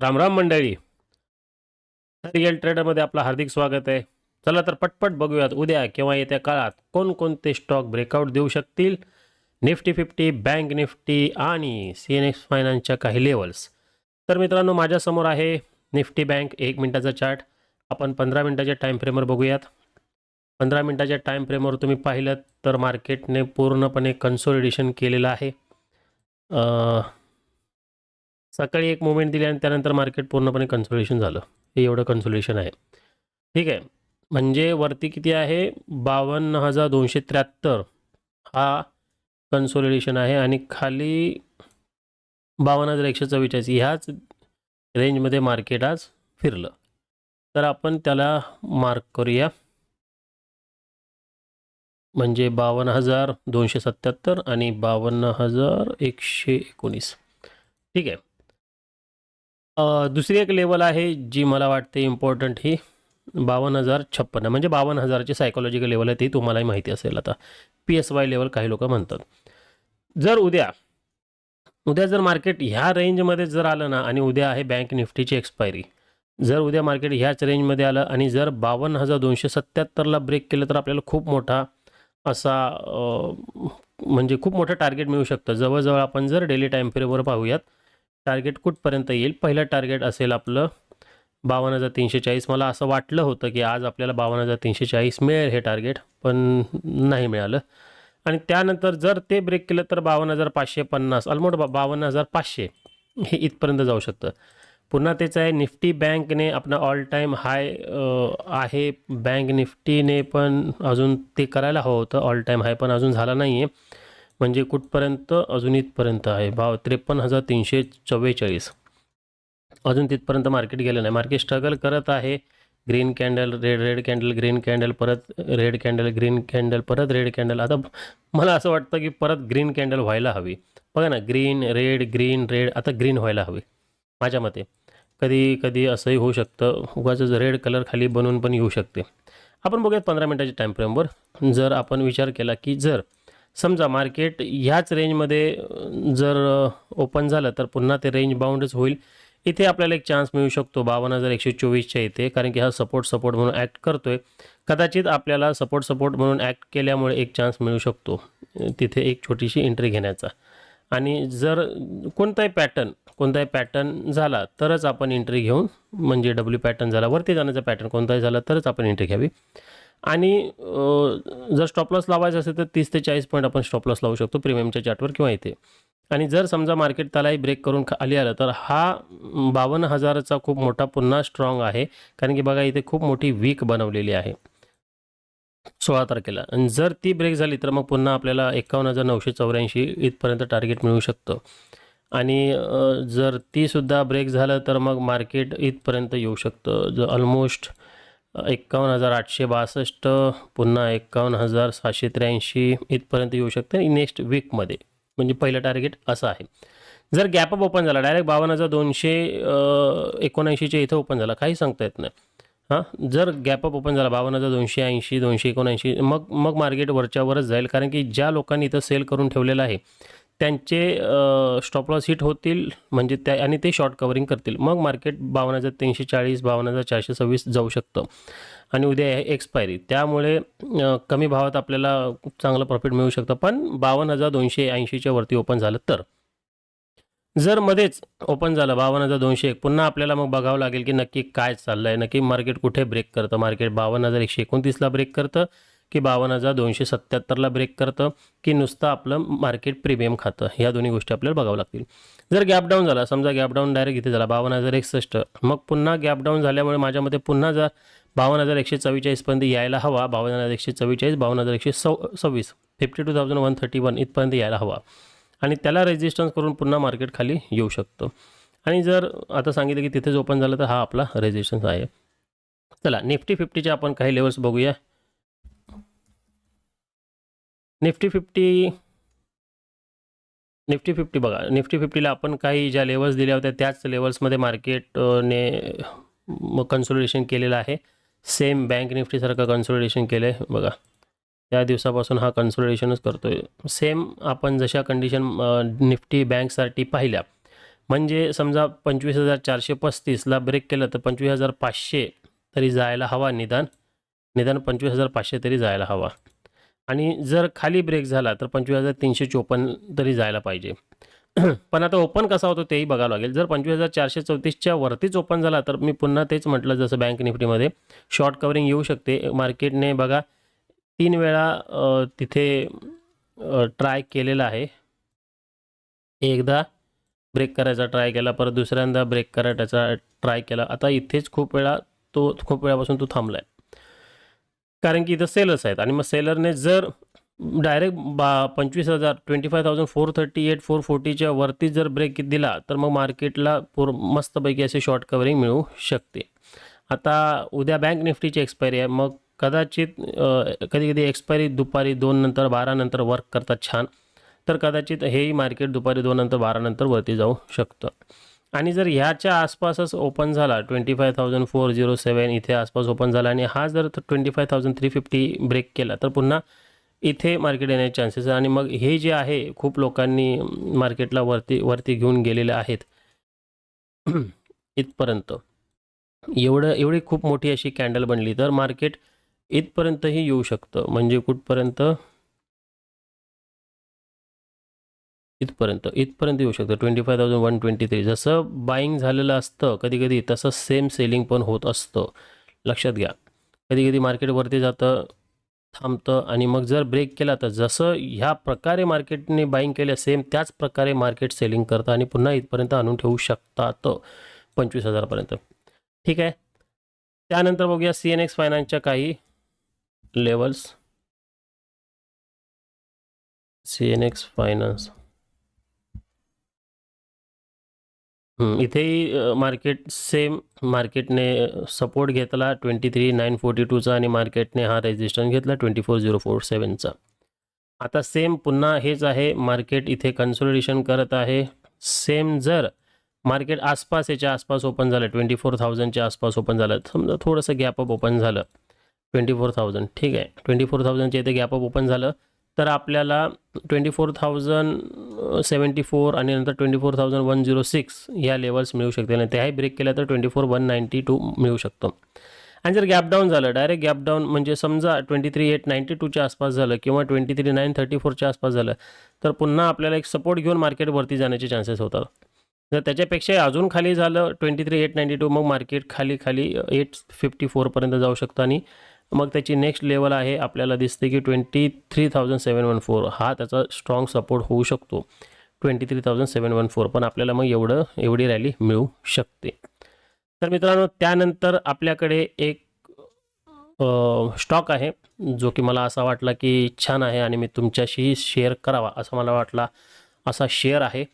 रामराम मंडळी. रिअल ट्रेडरमध्ये आपलं हार्दिक स्वागत आहे. चला तर पटपट बघूयात उद्या किंवा येत्या काळात कोणकोणते स्टॉक ब्रेकआउट देऊ शकतील? निफ्टी फिफ्टी बँक निफ्टी आणि सी एन एक्स फायनान्सच्या काही लेवल्स तर मित्रांनो माझ्यासमोर आहे निफ्टी बँक. एक मिनटाचा चार्ट आपण पंधरा मिनटाच्या टाईम फ्रेमवर बघूयात. पंधरा मिनटाच्या टाईम फ्रेमवर तुम्ही पाहिलं तर मार्केटने पूर्णपणे कन्सोलिडेशन केलेलं आहे. सकाळी एक मुवमेंट दिली आणि त्यानंतर मार्केट पूर्णपणे कन्सोलेशन झालं. हे एवढं कन्सोलेशन आहे. ठीक आहे. म्हणजे वरती किती आहे? बावन्न हजार दोनशे त्र्याहत्तर हा कन्सोलिडेशन आहे आणि खाली बावन्न हजार एकशे चव्वेचाळीस ह्याच रेंजमध्ये मार्केट आज फिरलं. तर आपण त्याला मार्क करूया. म्हणजे बावन्न हजार दोनशे सत्याहत्तर आणि बावन्न हजार एकशे एकोणीस. ठीक आहे. दुसरी एक लेवल आहे जी मला वाटते इम्पॉर्टंट ही बावन्न हजार छप्पन्न. म्हणजे बावन्न हजारची सायकोलॉजिकल लेवल आहे ती तुम्हालाही माहिती असेल आता. पी एस वाय लेवल काही लोक म्हणतात. जर उद्या उद्या जर मार्केट ह्या रेंजमध्ये जर आलं ना आणि उद्या आहे बँक निफ्टीची एक्सपायरी जर उद्या मार्केट ह्याच रेंजमध्ये आलं आणि जर बावन्न हजार दोनशे सत्याहत्तरला ब्रेक केलं तर आपल्याला खूप मोठा असा म्हणजे खूप मोठं टार्गेट मिळू शकतं. जवळजवळ आपण जर डेली टाईम फ्रेमवर पाहूयात टार्गेट कुठपर्यंत येईल? पहिलं टार्गेट असेल आपलं बावन्न हजार तीनशे चाळीस. मला असं वाटलं होतं की आज आपल्याला बावन्न हजार तीनशे चाळीस मिळेल हे टार्गेट पण नाही मिळालं. आणि त्यानंतर जर ते ब्रेक केलं तर बावन्न हजार पाचशे पन्नास ऑलमोस्ट बा बावन्न हजार पाचशे हे इथपर्यंत जाऊ शकतं. पुन्हा तेच आहे निफ्टी बँकने आपला ऑल टाईम हाय आहे. बँक निफ्टीने पण अजून ते करायला हवं होतं. ऑल टाईम हाय पण अजून झाला नाही आहे म्हणजे कुठपर्यंत? अजून इथपर्यंत आहे. भाव त्रेपन्न हजार तीनशे चव्वेचाळीस. अजून तिथपर्यंत मार्केट गेलं नाही. मार्केट स्ट्रगल करत आहे. Green candle red red candle green candle परत रेड कॅन्डल ग्रीन कॅन्डल परत रेड कॅन्डल आता मला असं वाटतं की परत ग्रीन कॅन्डल व्हायला हवी. बघा ना ग्रीन रेड ग्रीन रेड आता ग्रीन व्हायला हवी. माझ्या मते. कधी कधी असंही होऊ शकतं. उगाच रेड कलर खाली बनवून पण येऊ शकते. आपण बघूयात पंधरा मिनटाच्या टाईम फ्रेमवर जर आपण विचार केला की जर समजा मार्केट ह्याच रेंजमध्ये जर ओपन झालं तर पुन्हा ते रेंज बाउंडच होईल. इथे आपल्याला एक चान्स मिळू शकतो बावन्न हजार एकशे चोवीसच्या इथे कारण की हा सपोर्ट सपोर्ट म्हणून ॲक्ट करतोय. कदाचित आपल्याला सपोर्ट सपोर्ट म्हणून ॲक्ट केल्यामुळे एक चान्स मिळू शकतो तिथे एक छोटीशी एंट्री घेण्याचा. आणि जर कोणताही पॅटर्न कोणताही पॅटर्न झाला तरच आपण एंट्री घेऊन म्हणजे डब्ल्यू पॅटर्न झाला वरती जाण्याचा पॅटर्न कोणताही झाला तरच आपण एंट्री घ्यावी. आणि जर स्टॉप लॉस लावायचं असेल तर तीस ते चाळीस पॉईंट आपण स्टॉप लॉस लावू शकतो प्रीमियमच्या चार्टवर किंवा इथे. आणि जर समजा मार्केट त्यालाही ब्रेक करून खाली आलं तर हा बावन्न हजाराचा खूप मोठा पुन्हा स्ट्रॉंग आहे. कारण की बघा इथे खूप मोठी वीक बनवलेली आहे. सोळा तारखेला. आणि जर ती ब्रेक झाली तर मग पुन्हा आपल्याला एकावन्न हजार नऊशे चौऱ्याऐंशी इथपर्यंत टार्गेट मिळू शकतं. आणि जर तीसुद्धा ब्रेक झालं तर मग मार्केट इथपर्यंत येऊ शकतं. जर ऑलमोस्ट एकावन्न हजार आठशे बासष्ट पुन्हा एकावन्न हजार सहाशे त्र्याऐंशी इथपर्यंत येऊ शकतं. नेक्स्ट वीकमध्ये म्हणजे पहिलं टार्गेट असं आहे. जर गॅपअप ओपन झाला डायरेक्ट बावन्न हजार दोनशे एकोणऐंशीच्या इथं ओपन झाला काही सांगता येत नाही. हां? जर गॅपअप ओपन झाला बावन्न हजार दोनशे ऐंशी दोनशे एकोणऐंशी मग मग मार्केट वरच्यावरच जाईल. कारण की ज्या लोकांनी इथं सेल करून ठेवलेलं आहे त्यांचे स्टॉपलॉस हिट होतील म्हणजे त्या आणि ते शॉर्ट कवरिंग करतील. मग मार्केट बावन्न हजार तीनशे चाळीस बावन्न हजार चारशे सव्वीस जाऊ शकतं. आणि उद्या आहे एक्सपायरी त्यामुळे कमी भावात आपल्याला चांगलं प्रॉफिट मिळू शकतं. पण बावन्न हजार दोनशे ऐंशीच्या वरती ओपन झालं तर. जर मध्येच ओपन झालं बावन्न हजार दोनशे एक पुन्हा आपल्याला मग बघावं लागेल की नक्की काय चाललं आहे नक्की मार्केट कुठे ब्रेक करतं. मार्केट बावन्न हजार एकशे एकोणतीसला ब्रेक करतं. की बावन्न हजार दोनशे सत्त्याहत्तरला ब्रेक करतं की नुसतं आपलं मार्केट प्रीमियम खातं. ह्या दोन्ही गोष्टी आपल्याला बघावं लागतील. जर गॅप डाऊन झाला समजा गॅप डाऊन डायरेक्ट इथे झाला बावन्न हजार एकसष्ट मग पुन्हा गॅप डाऊन झाल्यामुळे माझ्या मते पुन्हा जर बावन्न हजार एकशे चव्वेचाळीसपर्यंत यायला हवा बावन्न हजार एकशे चव्वेचाळीस बावन्न हजार एकशे सव सव्वीस fifty two thousand one thirty one इथपर्यंत यायला हवा. आणि त्याला रेजिस्टन्स करून पुन्हा मार्केट खाली येऊ शकतं. आणि जर आता सांगितलं की तिथेच ओपन झालं तर हा आपला रेजिस्टन्स आहे. चला निफ्टी फिफ्टीचे आपण काही लेवल्स बघूया. निफ्टी फिफ्टी निफ्टी फिफ्टी बघा निफ्टी फिफ्टीला आपण काही ज्या लेवल्स दिल्या होत्या त्याच लेवल्समध्ये मार्केटने कन्सोलिडेशन केलेलं आहे. सेम बँक निफ्टीसारखं कन्सोलिडेशन केलं आहे बघा. त्या दिवसापासून हा कन्सोलिडेशनच करतो आहे सेम आपण जशा कंडिशन निफ्टी बँकसाठी पाहिल्या. म्हणजे समजा पंचवीस हजार चारशे पस्तीसला ब्रेक केलं तर पंचवीस हजार पाचशे तरी जायला हवा निदान. निदान पंचवीस हजार पाचशे तरी जायला हवा. आणि जर खाली ब्रेक झाला तर पंचवीस हजार तीनशे चोपन्न तरी जायला पाहिजे. पण आता ओपन कसा होतो तेही बघावं लागेल. जर पंचवीस हजार चारशे चौतीसच्या वरतीच ओपन झाला तर मी पुन्हा तेच म्हटलं जसं बँक निफ्टीमध्ये शॉर्ट कवरिंग येऊ शकते. मार्केटने बघा तीन वेळा तिथे ट्राय केलेला आहे. एकदा ब्रेक करायचा ट्राय केला परत दुसऱ्यांदा ब्रेक करायचा ट्राय केला. आता इथेच खूप वेळा तो खूप वेळापासून तो थांबला आहे कारण की इथं सेलर्स आहेत. आणि मग सेलरने जर डायरेक्ट बा पंचवीस हजार twenty five thousand four thirty eight four फोर्टीच्या वरती जर ब्रेक दिला तर मग मार्केटला पूर मस्तपैकी असे शॉर्ट कवरिंग मिळू शकते. आता उद्या बँक निफ्टीची एक्सपायरी आहे. मग कदाचित कधी कधी एक्सपायरी दुपारी दोन नंतर बारा नंतर वर्क करतात छान. तर कदाचित हेही मार्केट दुपारी दोन नंतर बारा नंतर वरती जाऊ शकतं. आणि जर ह्याच्या आसपासच ओपन झाला twenty five thousand four zero seven इथे आसपास ओपन झाला आणि हा जर twenty five thousand three fifty break केला तर पुन्हा इथे मार्केट येण्याचे चान्सेस आहे आणि मग हे जे आहे खूप लोकांनी मार्केटला वरती वरती घेऊन गेलेले आहेत. इथपर्यंत. एवढं एवढी खूप मोठी अशी कॅन्डल बनली तर मार्केट इथपर्यंतही येऊ शकतं. म्हणजे कुठपर्यंत? इथपर्यंत इथपर्यंत येऊ शकतं. Twenty five thousand one twenty three जसं बाईंग झालेलं असतं कधी कधी तसं सेम सेलिंग पण होत असतं. लक्षात घ्या. कधी कधी मार्केटवरती जातं थांबतं आणि मग जर ब्रेक केला तर जसं ह्या प्रकारे मार्केटने बाईंग केलं सेम त्याच प्रकारे मार्केट सेलिंग करतं आणि पुन्हा इथपर्यंत आणून ठेवू शकतात. पंचवीस हजारापर्यंत. ठीक आहे? त्यानंतर बघूया सी एन एक्स फायनान्सच्या काही levels C N X finance हं, इथेही मार्केट सेम मार्केटने सपोर्ट घेतला ट्वेंटी थ्री नाईन फोर्टी टूचा आणि मार्केटने हा रेजिस्टन्स घेतला ट्वेंटी फोर झिरो फोर सेवनचा आता सेम पुन्हा हेच आहे. मार्केट इथे कन्सोलिडेशन करत आहे. सेम जर मार्केट आसपास याच्या आसपास ओपन झालं ट्वेंटी फोर थाउजंडच्या आसपास ओपन झालं समजा थोडंसं गॅपअप ओपन झालं ट्वेंटी फोर थाउजंड ठीक आहे. ट्वेंटी फोर थाउजंडच्या इथे गॅपअप ओपन झालं तर आपल्याला twenty four thousand seventy four आणि नंतर twenty four thousand one zero six या लेवल्स मिळू शकते आणि त्याही ब्रेक केल्या तर twenty four one ninety two मिळू शकतो. आणि जर गॅप डाऊन झालं डायरेक्ट गॅप डाऊन म्हणजे समजा ट्वेंटी थ्री एट नाईन्टी टूच्या आसपास झालं किंवा ट्वेंटी थ्री नाईन थर्टी फोरच्या आसपास झालं तर पुन्हा आपल्याला एक सपोर्ट घेऊन मार्केटवरती जाण्याचे चान्सेस होतात. जर त्याच्यापेक्षा अजून खाली झालं twenty three eight ninety two मग मार्केट खाली खाली एट फिफ्टी फोरपर्यंत जाऊ शकतं आणि मग त्याची नेक्स्ट लेवल आहे आपल्याला दिसते की twenty three thousand seven one four हा त्याचा स्ट्रॉंग सपोर्ट होऊ शकतो. Twenty three thousand seven one four पण आपल्याला मग एवढं एवढी रॅली मिळू शकते. तर मित्रांनो त्यानंतर आपल्याकडे एक स्टॉक आहे जो की मला असा वाटला की छान आहे आणि मी तुमच्याशी शेअर करावा असं मला वाटला असा शेअर आहे.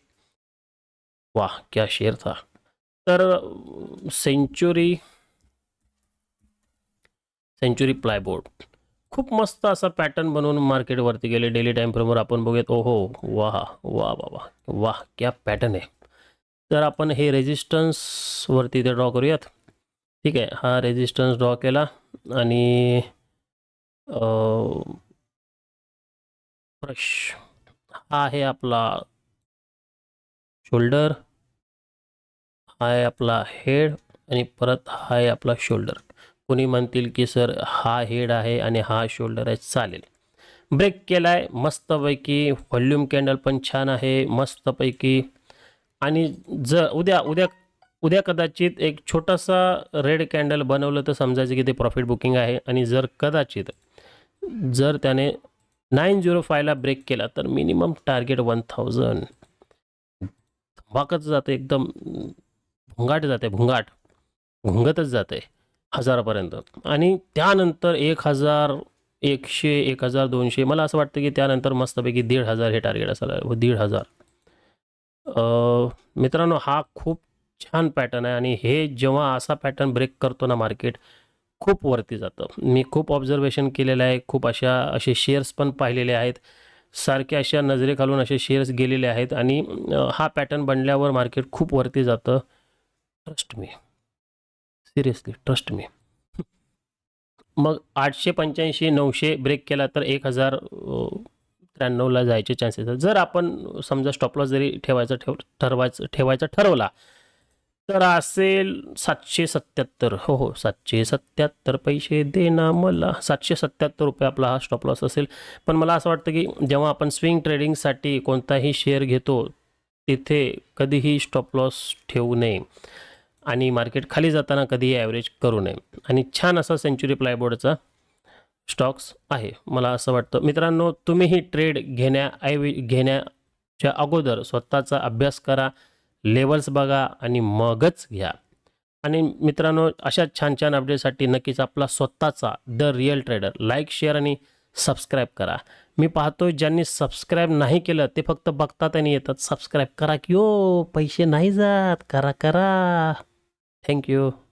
वा क्या शेअर था. तर सेंचुरी सेंचुरी प्लायबोर्ड. खूप मस्त असा पॅटर्न बनवून मार्केटवरती गेले. डेली टाईम फ्रेमवर आपण बघूयात. ओहो वाह वा वा वा वाह क्या पॅटर्न आहे. तर आपण हे रेजिस्टन्सवरती ते ड्रॉ करूयात. ठीक आहे. हा रेजिस्टन्स ड्रॉ केला आणि ब्रश हा आहे आपला शोल्डर हा आहे आपला हेड आणि परत हा आहे आपला शोल्डर कोणी म्हणतील की सर हा हेड आहे आणि हा शोल्डर आहे चालेल. ब्रेक केला आहे मस्तपैकी व्हॉल्यूम कॅन्डल पण छान आहे मस्तपैकी. आणि जर उद्या उद्या उद्या कदाचित एक छोटासा रेड कॅन्डल बनवलं तर समजायचं की ते प्रॉफिट बुकिंग आहे. आणि जर कदाचित जर त्याने नाईन झिरो फायला ब्रेक केला तर मिनिमम टार्गेट वन थाउजंड. धमाकच जाते एकदम भुंगाट जाते भुंगाट. घुंगतच जाते. हजारापर्यंत. आणि त्यानंतर एक हजार एकशे एक हजार दोनशे मला असं वाटतं की त्यानंतर मस्तपैकी दीड हजार हे टार्गेट असायला व हो, दीड हजार. मित्रांनो हा खूप छान पॅटर्न आहे आणि हे जेव्हा असा पॅटर्न ब्रेक करतो ना मार्केट खूप वरती जातं. मी खूप ऑब्झर्वेशन केलेलं आहे. खूप अशा असे शेअर्स पण पाहिलेले आहेत. सारख्या अशा नजरेखालून असे शेअर्स गेलेले आहेत आणि हा पॅटर्न बनल्यावर मार्केट खूप वरती जातं. Trust me seriously trust me. मग आठशे पंच्याऐंशी नऊशे ब्रेक केला तर एक हजार त्र्याण्णवला जायचे चान्सेस आहेत. जर आपण समजा स्टॉपलॉस जरी ठेवायचा ठेव ठरवायचं ठेवायचा ठरवला तर असेल सातशे सत्याहत्तर हो हो सातशे सत्याहत्तर पैसे दे ना मला. सातशे सत्याहत्तर रुपये आपला हा स्टॉप लॉस असेल. पण मला असं वाटतं की जेव्हा आपण स्विंग ट्रेडिंगसाठी कोणताही शेअर घेतो तिथे कधीही स्टॉप लॉस ठेवू नये. आणि मार्केट खाली जाताना कधीही ॲव्हरेज करू नये. आणि छान असा सेंचुरी प्लायबोर्डचा स्टॉक्स आहे. मला असं वाटतं. मित्रांनो तुम्हीही ट्रेड घेण्याऐवजी घेण्याच्या अगोदर स्वतःचा अभ्यास करा लेवल्स बघा आणि मगच घ्या. आणि मित्रांनो अशा छान छान अपडेटसाठी नक्कीच आपला स्वतःचा the real trader like share आणि सबस्क्राईब करा. मी पाहतोय ज्यांनी सबस्क्राईब नाही केलं ते फक्त बघतात आणि येतात. सबस्क्राईब करा की ओ पैसे नाही जात. करा करा. Thank you.